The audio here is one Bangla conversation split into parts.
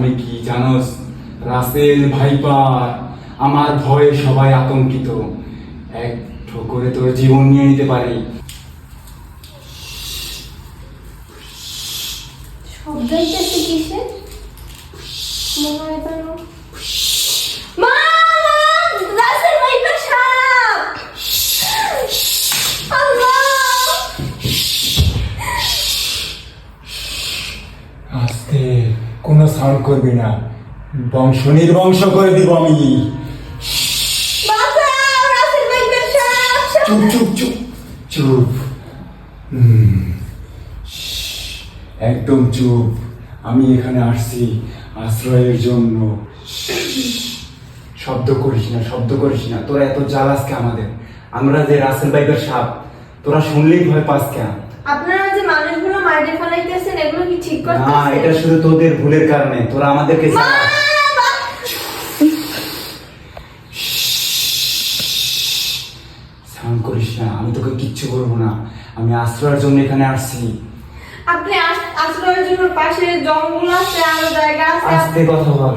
আমি কি জানোস রাসেল ভাইপার আমার ভয়ে সবাই আতঙ্কিত। এক ঠোকরে তোর জীবন নিয়ে নিতে পারি। আস্তে কোনো সাউন্ড করবি না। বংশ নির্বংশ করে দিব আমি। চুপ চুপ চুপ চুপ। একদম চুপ। আমি এখানে আসছি আশ্রয়ের জন্য। শব্দ করিস না শব্দ করিস না। তোরা এত জ্বালাসকে আমাদের? আমরা যে রাসেল বাইকের সাপ তোরা শুনলেই ভয় পাস কেন? আপনারা যে মানুষগুলো মাইরে ফেলাইতেছেন এগুলো কি ঠিক না এটা শুধু তোদের ভুলের কারণে তোরা আমাদেরকে সাউন্ড করিস না আমি তোকে কিচ্ছু করব না আমি আশ্রয়ের জন্য এখানে আসছি। আপনি আশ্রয়ের জন্য পাশে জঙ্গল আছে আরও জায়গা আছে আস্তে কথা বল।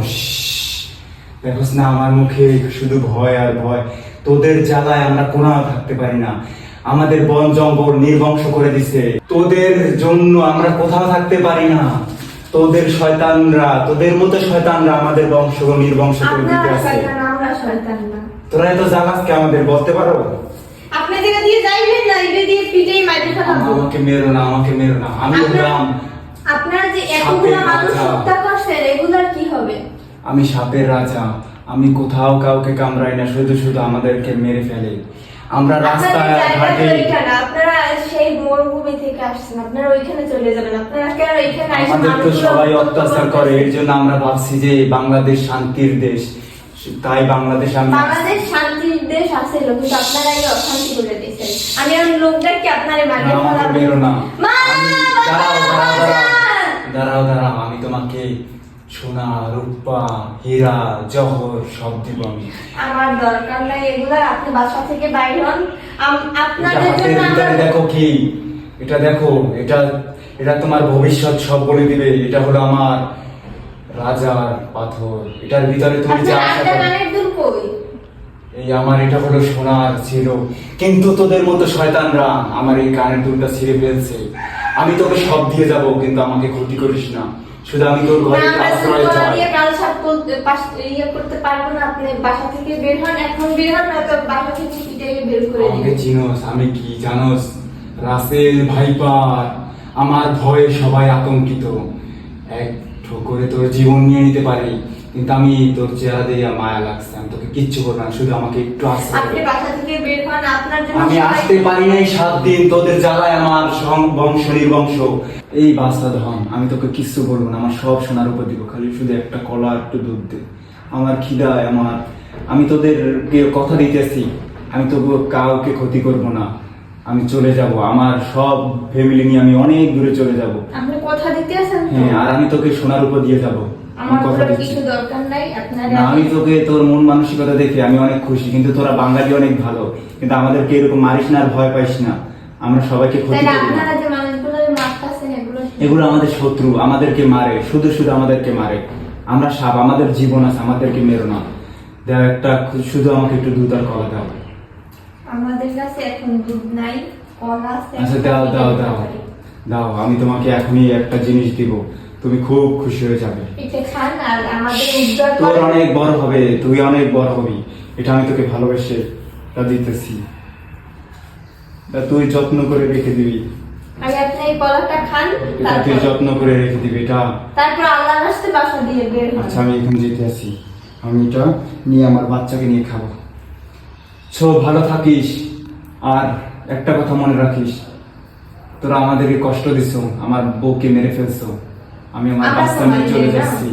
দেখোস না আমার মুখে শুধু ভয় আর ভয়। তোদের জ্বালায় আমরা কোনাও থাকতে পারি না। আমাদের বন জঙ্গল নির্বংশ করে দিছে। তোদের জন্য আমরা কোথাও থাকতে পারি না। তোদের শয়তানরা তোদের মতো শয়তানরা আমাদের বংশ নির্বংশ করে দিতে আছে। তোরা এত জ্বালাসকে আমাদের বলতে পারো? আপনি দিয়ে যাইবেন না এটা দিয়ে পিঠেই মাইরে ফেলাবো আমাকে মেরো না আমাকে মেরো না। আমি হলাম আপনারা যে এতগুলো মানুষ হত্যা করছেন এগুলার কি হবে? আমি সাপের রাজা। আমি কোথাও কাউকে কামড়াই না শুধু শুধু আমাদেরকে মেরে ফেলে। আমরা রাস্তায় ঘাটে আপনারা সেই মরুভূমি থেকে আসছেন আপনারা ওইখানে চলে যাবেন আপনারা কেন ওইখানে এসে আমাদের তো সবাই অত্যাচার করে এর জন্য আমরা ভাবছি যে বাংলাদেশ শান্তির দেশ। তাই বাংলাদেশ আমি বাংলাদেশ শান্তির দেশ আছে লোক কিন্তু আপনারা এই অশান্তি করে দিয়েছেন। আমি আর আপনারে মারিয়ে ফেলাবো? না। দাঁড়াও দাঁড়াও আমি তোমাকে সোনা রূপা হীরা জহর সব দিব আমি আমার দরকার নাই এগুলা আপনি বাসা থেকে বাইর হন। আপনাদের জন্য দেখো কি? এটা দেখো এটা এটা তোমার ভবিষ্যৎ সব বলে দিবে। এটা হলো আমার রাজার পাথর। এটার ভিতরে তুমি যা এই আমার এটা হলো সোনার ছিল। কিন্তু তোদের মতো শয়তানরা আমার এই কানের দুলটা ছিঁড়ে ফেলছে। আমি তোকে সব দিয়ে যাব কিন্তু আমাকে ক্ষতি করিস না। শুধু আমি তোর ঘরে আশ্রয় চাই দিয়ে কাল সাপ করতে- পাশ- ইয়ে করতে পারব না আপনি বাসা থেকে বের হন এখন বের হন নয়তো বাসা থেকে পিটাইয়ে বের করে আমাকে দিন চিনোস আমি কি জানোস? রাসেল ভাইপার আমার ভয়ে সবাই আতঙ্কিত। এক ঠোকরে তোর জীবন নিয়ে নিতে পারি কিন্তু আমি তোর চেহারা দিয়ে মায়া লাগছে আমি তোকে কিচ্ছু করব না শুধু আমাকে একটু আশ্রয় আপনি বাসা থেকে বের হন আপনার জন্য আমি আসতে পারি নাই সাত দিন তোদের জ্বালায় আমার সং- বংশ নির্বংশ। এই বাসা ধন আমি তোকে কিচ্ছু বলব না আমার সব সোনার উপর দিব খালি শুধু একটা কলা একটু দুধ দে। আমার খিদায় আমার আমি তোদেরকে কথা দিতেছি। আমি তবু কাউকে ক্ষতি করব না। আমি চলে যাব। আমার সব ফ্যামিলি নিয়ে আমি অনেক দূরে চলে যাব। আপনি কথা দিতে আছেন হ্যাঁ আর আমি তোকে সোনার উপর দিয়ে যাব। আমার কথা কিছু দরকার নাই আপনার না আমি তোকে তোর মন মানসিকতা দেখে আমি অনেক খুশি কিন্তু তোরা বাঙালি অনেক ভালো। কিন্তু আমাদেরকে এরকম মারিস না আর ভয় পাইস না। আমরা সবাইকে ক্ষতি করি। আপনারা যে মানুষগুলো মারতেছেন এগুলো এগুলো আমাদের শত্রু আমাদেরকে মারে। শুধু শুধু আমাদেরকে মারে। আমরা সাপ আমাদের জীবন আছে আমাদেরকে মেরো না। দেখ একটা শুধু আমাকে একটু দুধ আর কলা দাও। আমাদের কাছে এখন দুধ নাই কলা আছে আচ্ছা দাও দাও দাও। দাও আমি তোমাকে এখনই একটা জিনিস দিব। তুমি খুব খুশি হয়ে যাবে। তোর অনেক বড় হবে তুই অনেক বড় হবি। এটা আমি তোকে ভালোবেসে দিতেছি। তুই যত্ন করে রেখে দিবি। এই কলাটা খান তুই যত্ন করে রেখে দিবি এটা তারপর আল্লাহ রাস্তে বাসা দিয়ে বের আচ্ছা আমি এখন যেতে আছি আমি এটা নিয়ে আমার বাচ্চাকে নিয়ে খাব। সো ভালো থাকিস। আর একটা কথা মনে রাখিস। তোরা আমাদেরকে কষ্ট দিছ আমার বউকে মেরে ফেলছো। আমি আমার আমরা বাচ্চা নিয়ে চলে যাচ্ছি।